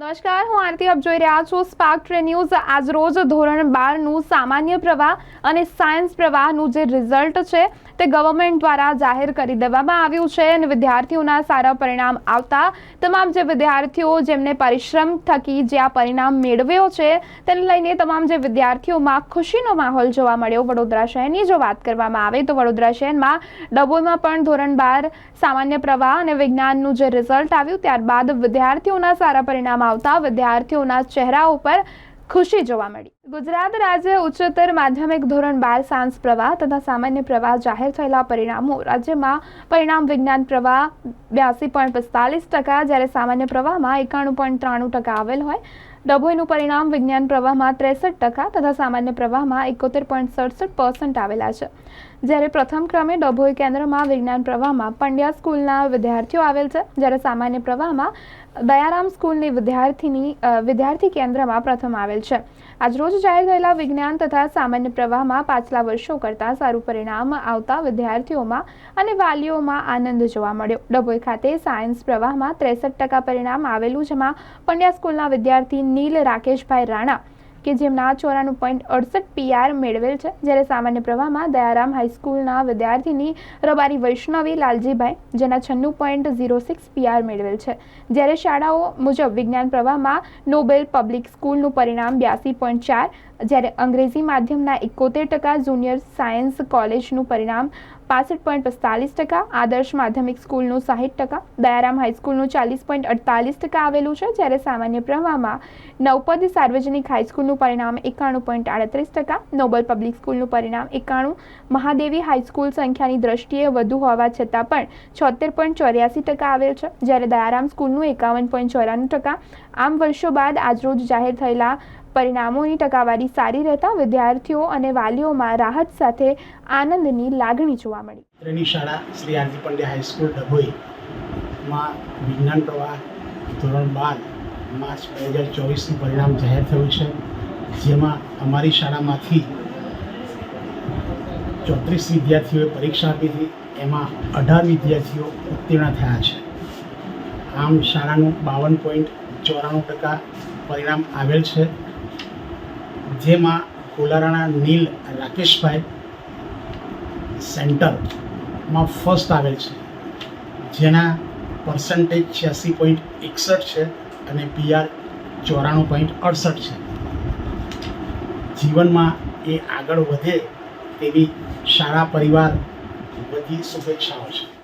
નમસ્કાર, હું આરતી આપ જોઈ રહ્યા છો સ્પાર્ક ટ્રે ન્યૂઝ આજ રોજ ધોરણ બારનું સામાન્ય પ્રવાહ અને સાયન્સ પ્રવાહનું જે રિઝલ્ટ છે તે ગવર્મેન્ટ દ્વારા જાહેર કરી દેવામાં આવ્યું છે અને વિદ્યાર્થીઓના સારા પરિણામ આવતા તમામ જે વિદ્યાર્થીઓ જેમને પરિશ્રમ થકી જે આ પરિણામ મેળવ્યો છે તેને લઈને તમામ જે વિદ્યાર્થીઓમાં ખુશીનો માહોલ જોવા મળ્યો. વડોદરા શહેરની જો વાત કરવામાં આવે તો વડોદરા શહેરમાં ડભોઈમાં પણ ધોરણ બાર સામાન્ય પ્રવાહ અને વિજ્ઞાનનું જે રિઝલ્ટ આવ્યું, ત્યારબાદ વિદ્યાર્થીઓના સારા પરિણામ આવતા વિદ્યાર્થીઓના ચહેરા ઉપર ખુશી જોવા મળી. ગુજરાત રાજ્ય ઉચ્ચતર માધ્યમિક ધોરણ બાર સાયન્સ પ્રવાહ તથા સામાન્ય પ્રવાહ જાહેર થયેલા પરિણામો રાજ્યમાં પરિણામ વિજ્ઞાન પ્રવાહ બ્યાસી પોઈન્ટ પિસ્તાલીસ ટકા, જ્યારે સામાન્ય પ્રવાહમાં એકાણું પોઈન્ટ ત્રાણું ટકા આવેલ હોય ડભોઈનું પરિણામ વિજ્ઞાન પ્રવાહમાં ત્રેસઠ ટકા તથા સામાન્ય પ્રવાહમાં એકોતેર પોઈન્ટ સડસઠ પર્સન્ટ આવેલા છે. જ્યારે પ્રથમ ક્રમે ડભોઈ કેન્દ્રમાં વિજ્ઞાન પ્રવાહમાં પંડ્યા સ્કૂલના વિદ્યાર્થીઓ આવેલ છે. જ્યારે સામાન્ય પ્રવાહમાં દયારામ સ્કૂલની વિદ્યાર્થીની વિદ્યાર્થી કેન્દ્રમાં પ્રથમ આવેલ છે. આજરોજ જાહેર થયેલા વિજ્ઞાન તથા સામાન્ય પ્રવાહમાં પાછલા વર્ષો કરતાં સારું પરિણામ આવતા વિદ્યાર્થીઓમાં અને વાલીઓમાં આનંદ જોવા મળ્યો. ડભોઈ ખાતે સાયન્સ પ્રવાહમાં ત્રેસઠ ટકા પરિણામ આવેલું, જેમાં પંડ્યા સ્કૂલના વિદ્યાર્થી નીલ રાકેશભાઈ રાણા, કે જેમના ચોરાણું પોઈન્ટ અડસઠ પીઆર મેળવેલ છે, જ્યારે સામાન્ય પ્રવાહમાં દયારામ હાઈસ્કૂલના વિદ્યાર્થીની રબારી વૈષ્ણવી લાલજીભાઈ, જેના છન્નું પોઈન્ટ ઝીરો સિક્સ પીઆર મેળવેલ છે. જ્યારે શાળાઓ મુજબ વિજ્ઞાન પ્રવાહમાં નોબેલ પબ્લિક સ્કૂલનું પરિણામ બ્યાસી પોઈન્ટ ચાર જ્યારે અંગ્રેજી માધ્યમના એકોતેર ટકા જુનિયર સાયન્સ કોલેજનું પરિણામ પાસઠ પોઈન્ટ પિસ્તાલીસ ટકા, આદર્શ માધ્યમિક સ્કૂલનું સાહીઠ ટકા, દયારામ હાઈસ્કૂલનું ચાલીસ પોઈન્ટ અડતાલીસ ટકા આવેલું છે, જ્યારે સામાન્ય પ્રવાહમાં નવપદ સાર્વજનિક હાઈસ્કૂલનું પરિણામ એકાણું પોઈન્ટ આડત્રીસ ટકા, નોબલ પબ્લિક સ્કૂલનું પરિણામ એકાણું, મહાદેવી હાઈસ્કૂલ સંખ્યાની દ્રષ્ટિએ વધુ હોવા છતાં પણ છોતેર પોઈન્ટ ચોર્યાસી ટકા આવેલ છે, જ્યારે દયારામ સ્કૂલનું એકાવન પોઈન્ટ ચોરાણું ટકા. આમ વર્ષો બાદ આજરોજ જાહેર થયેલા પરિણામોની ટકાવારી સારી રહેતા વિદ્યાર્થીઓ અને વાલીઓમાં રાહત સાથે આનંદની લાગણી જોવા મળી. ત્રણેય શાળા શ્રી આરતી પંડ્યા હાઈસ્કૂલ ડભોઈમાં વિજ્ઞાન પ્રવાહ ધોરણ બાર, માર્ચ બે હજાર ચોવીસનું પરિણામ જાહેર થયું છે. જેમાં અમારી શાળામાંથી ચોત્રીસ વિદ્યાર્થીઓએ પરીક્ષા આપી હતી. એમાં અઢાર વિદ્યાર્થીઓ ઉત્તીર્ણ થયા છે. આમ શાળાનું બાવન પોઈન્ટ ચોરાણું ટકા પરિણામ આવેલ છે. જેમાં કોલારાના નીલ રાકેશભાઈ સેન્ટરમાં ફર્સ્ટ આવેલ છે. જેના પર્સન્ટેજ છ્યાસી પોઈન્ટ એકસઠ છે અને પીઆર ચોરાણું પોઈન્ટ અડસઠ છે. જીવનમાં એ આગળ વધે તેવી શાળા પરિવાર બધી શુભેચ્છાઓ છે.